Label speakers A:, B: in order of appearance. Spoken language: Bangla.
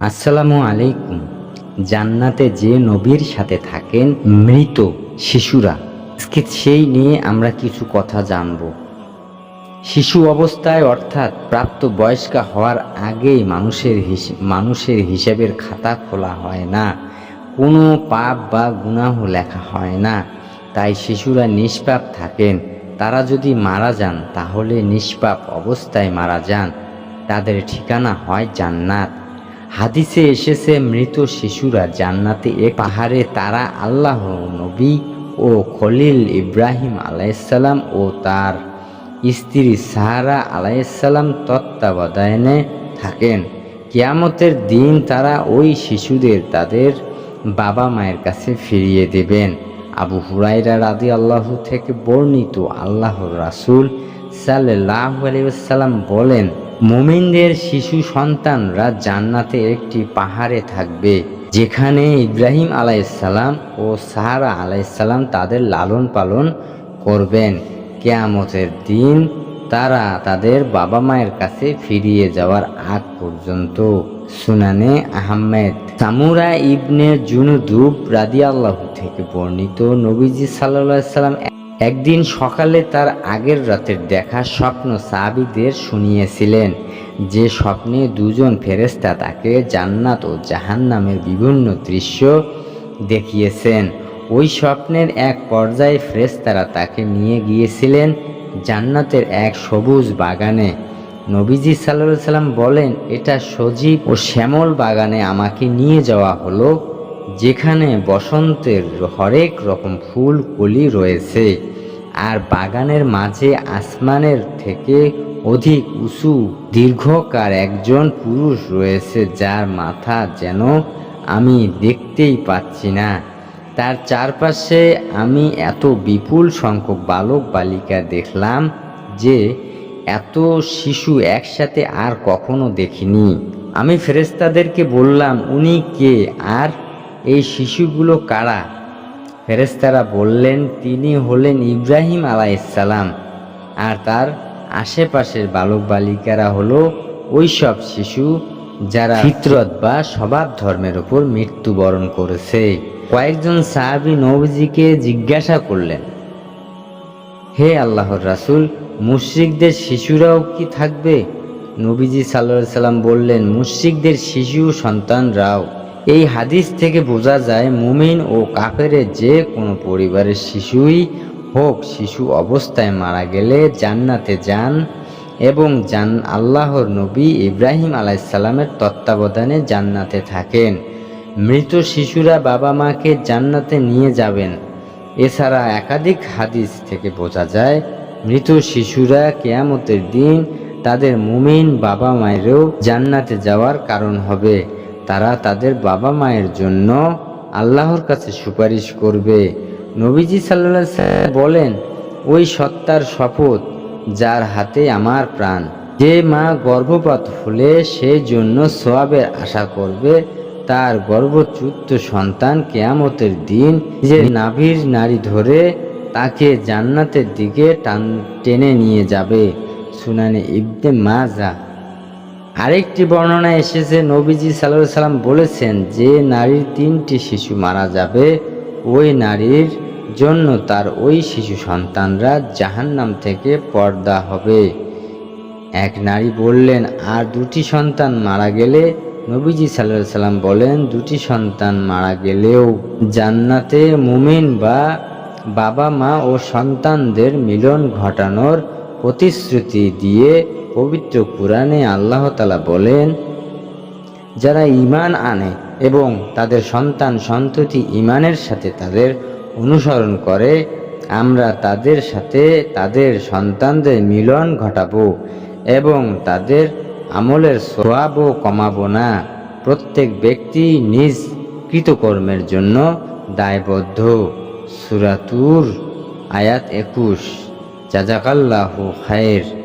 A: আসসালামু আলাইকুম। জান্নাতে যে নবীর সাথে থাকেন মৃত শিশুরা। আজকে সেই নিয়ে আমরা কিছু কথা জানব। শিশু অবস্থায় অর্থাৎ প্রাপ্ত বয়স্কা হওয়ার আগেই মানুষের মানুষের হিসাবের খাতা খোলা হয় না। কোনো পাপ বা গুনাহ লেখা হয় না। তাই শিশুরা নিষ্পাপ থাকেন। তারা যদি মারা যান, তাহলে নিষ্পাপ অবস্থায় মারা যান। তাদের ঠিকানা হয় জান্নাত। হাদিসে এসেছে, মৃত শিশুরা জান্নাতে এক পাহাড়ে তারা আল্লাহ, নবী ও খলিল ইব্রাহিম আলাইসাল্লাম ও তার স্ত্রী সাহারা আলাইসাল্লাম তত্ত্বাবধানে থাকেন। কিয়ামতের দিন তারা ওই শিশুদের তাদের বাবা মায়ের কাছে ফিরিয়ে দেবেন। আবু হুরাইরা রাদি আল্লাহ থেকে বর্ণিত আল্লাহর রাসূল সাল্লাহ আলাইসাল্লাম বলেন মুমিনদের শিশু সন্তানরা জান্নাতে একটি পাহাড়ে থাকবে, যেখানে ইব্রাহিম আলাইসাল্লাম ও সাহারা আলাইসাল্লাম তাদের লালন পালন করবেন। কেয়ামতের দিন তারা তাদের বাবা মায়ের কাছে ফিরিয়ে যাওয়ার আগ পর্যন্ত। সুনানে আহমেদ সামুরা ইবনে জুনুদুব রাদিয়াল্লাহ থেকে বর্ণিত নবীজি সাল্লাহ সাল্লাম একদিন সকালে তার আগের রাতের দেখা স্বপ্ন সাহাবিদের শুনিয়েছিলেন। যে স্বপ্নে দুজন ফেরেস্তা তাকে জান্নাত ও জাহান্নামের বিভিন্ন দৃশ্য দেখিয়েছেন। ওই স্বপ্নের এক পর্যায়ে ফেরেস্তারা তাকে নিয়ে গিয়েছিলেন জান্নাতের এক সবুজ বাগানে। নবীজি সাল্লাহ সাল্লাম বলেন, এটা সজীব ও শ্যামল বাগানে আমাকে নিয়ে যাওয়া হলো। যেখানে বসন্তের হরেক রকম ফুল, কলি রয়েছে, আর বাগানের মাঝে আসমানের থেকে অধিক উঁচু, দীর্ঘকার একজন পুরুষ রয়েছে, যার মাথা যেন আমি দেখতেই পাচ্ছি না। তার চারপাশে আমি এত বিপুল সংখ্যক বালক বালিকা দেখলাম যে এত শিশু একসাথে আর কখনো দেখিনি। আমি ফেরেস্তাদেরকে বললাম, উনি কে? আর এই শিশুগুলো কারা? ফেরেস্তারা বললেন, তিনি হলেন ইব্রাহিম আলাইসালাম আর তার আশেপাশের বালক বালিকারা হলো ওই সব শিশু যারা ফিতরত বা স্বভাব ধর্মের ওপর মৃত্যুবরণ করেছে। কয়েকজন সাহাবি নবীজিকে জিজ্ঞাসা করলেন, হে আল্লাহর রাসুল, মুশরিকদের শিশুরাও কি থাকবে? নবীজি সাল্লাহ সাল্লাম বললেন, মুশরিকদের শিশু সন্তানরাও। এই হাদিস থেকে বোঝা যায়, মুমিন ও কাফেরের যে কোনো পরিবারের শিশুই হোক, শিশু অবস্থায় মারা গেলে জান্নাতে যান এবং জান আল্লাহর নবী ইব্রাহিম আলাইসাল্লামের তত্ত্বাবধানে জান্নাতে থাকেন। মৃত শিশুরা বাবা মাকে জান্নাতে নিয়ে যাবেন। এছাড়া একাধিক হাদিস থেকে বোঝা যায়, মৃত শিশুরা কেয়ামতের দিন তাদের মুমিন বাবা মায়েরও জান্নাতে যাওয়ার কারণ হবে। তারা তাদের বাবা মায়ের জন্য আল্লাহর কাছে সুপারিশ করবে। নবীজি সাল্লাম বলেন, ওই সত্তার শপথ যার হাতে আমার প্রাণ। যে মা গর্ভপাত হলে সেই জন্য সোয়াবের আশা করবে। তার গর্ভচ্যুত সন্তান কেয়ামতের দিন যে নাভির নারী ধরে তাকে জান্নাতের দিকে টান টেনে নিয়ে যাবে। সুনানে ইবনে মাজা আরেকটি বর্ণনা এসেছে, নবীজি সাল্লাহ সাল্লাম বলেছেন, যে নারীর তিনটি শিশু মারা যাবে, ওই নারীর জন্য তার ওই শিশু সন্তানরা জাহান্নাম থেকে পর্দা হবে। এক নারী বললেন, আর দুটি সন্তান মারা গেলে? নবীজি সাল্লাহ সাল্লাম বলেন, দুটি সন্তান মারা গেলেও জান্নাতে মুমিন বা বাবা মা ও সন্তানদের মিলন ঘটানোর প্রতিশ্রুতি দিয়ে পবিত্র কোরআনে আল্লাহ তালা বলেন, যারা ঈমান আনে এবং তাদের সন্তান সন্ততি ঈমানের সাথে তাদের অনুসরণ করে, আমরা তাদের সাথে তাদের সন্তানদের মিলন ঘটাবো এবং তাদের আমলের সোয়াবও কমাবো না। প্রত্যেক ব্যক্তি নিজ কৃতকর্মের জন্য দায়বদ্ধ। সুরাতুর আয়াত একুশ। জাজাকাল্লাহু খায়ের।